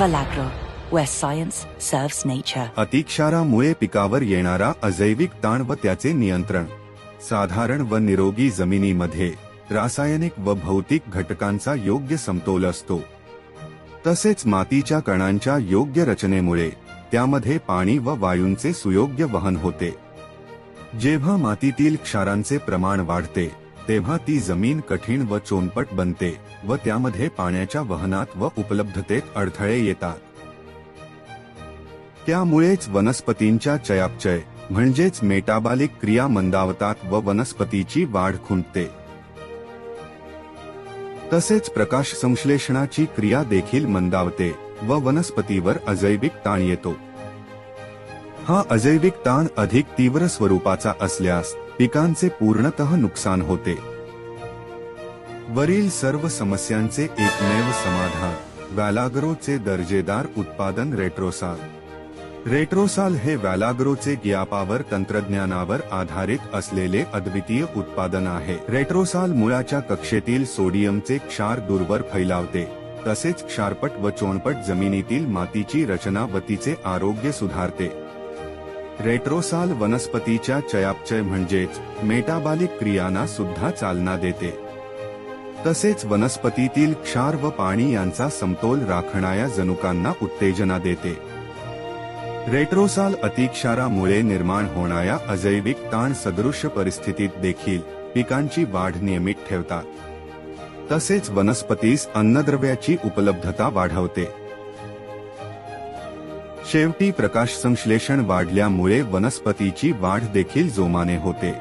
Valagro, where science serves nature. अतिक्षारामुळे पिकावर येणारा अजैविक ताण व त्याचे नियंत्रण. साधारण व निरोगी जमिनीमध्ये रासायनिक व भौतिक घटकांचा योग्य समतोल असतो. तसेच मातीच्या कणांच्या योग्य रचनेमुळे त्यामध्ये पाणी व वायूंचे सुयोग्य वहन होते. जेव्हा मातीतील क्षारांचे प्रमाण वाढते तेव्हा ती जमीन कठीण व चोनपट बनते व त्यामध्ये पाण्याच्या वहनात व उपलब्धतेत अडथळे येतात. त्यामुळेच वनस्पतींच्या चयापचय म्हणजेच मेटाबालिक क्रिया मंदावतात व वनस्पतीची वाढ खुंटते. तसेच प्रकाश संश्लेषणाची क्रिया देखील मंदावते व वनस्पतीवर अजैविक ताण येतो. हा अजैविक ताण अधिक तीव्र स्वरूपाचा असल्यास पिकांचे पूर्णतः नुकसान होते. वरील सर्व समस्यांचे एकमेव समाधान वॅलाग्रोचे दर्जेदार उत्पादन रेट्रोसाल. रेट्रोसाल हे वॅलाग्रोचे गियापावर तंत्रज्ञानावर आधारित असलेले अद्वितीय उत्पादन आहे. रेट्रोसाल मुळाच्या कक्षेतील सोडियमचे क्षार दूरवर फैलावते. तसेच क्षारपट व चोणपट जमिनीतील मातीची रचना व तिचे आरोग्य सुधारते. रेट्रोसाल वनस्पतीच्या चयापचय म्हणजेच मेटाबालिक क्रियांना सुद्धा चालना देते. तसेच वनस्पतीतील क्षार व पाणी यांचा समतोल राखणाऱ्या जनुकांना उत्तेजना देते. रेट्रोसाल अतिक्षारामुळे निर्माण होणाऱ्या अजैविक ताण सदृश्य परिस्थितीत देखील पिकांची वाढ नियमित ठेवतात. तसेच वनस्पतीस अन्नद्रव्याची उपलब्धता वाढवते. शेवटी प्रकाश संश्लेषण वाढल्यामुळे वनस्पतीची वाढ देखील जोमाने होते.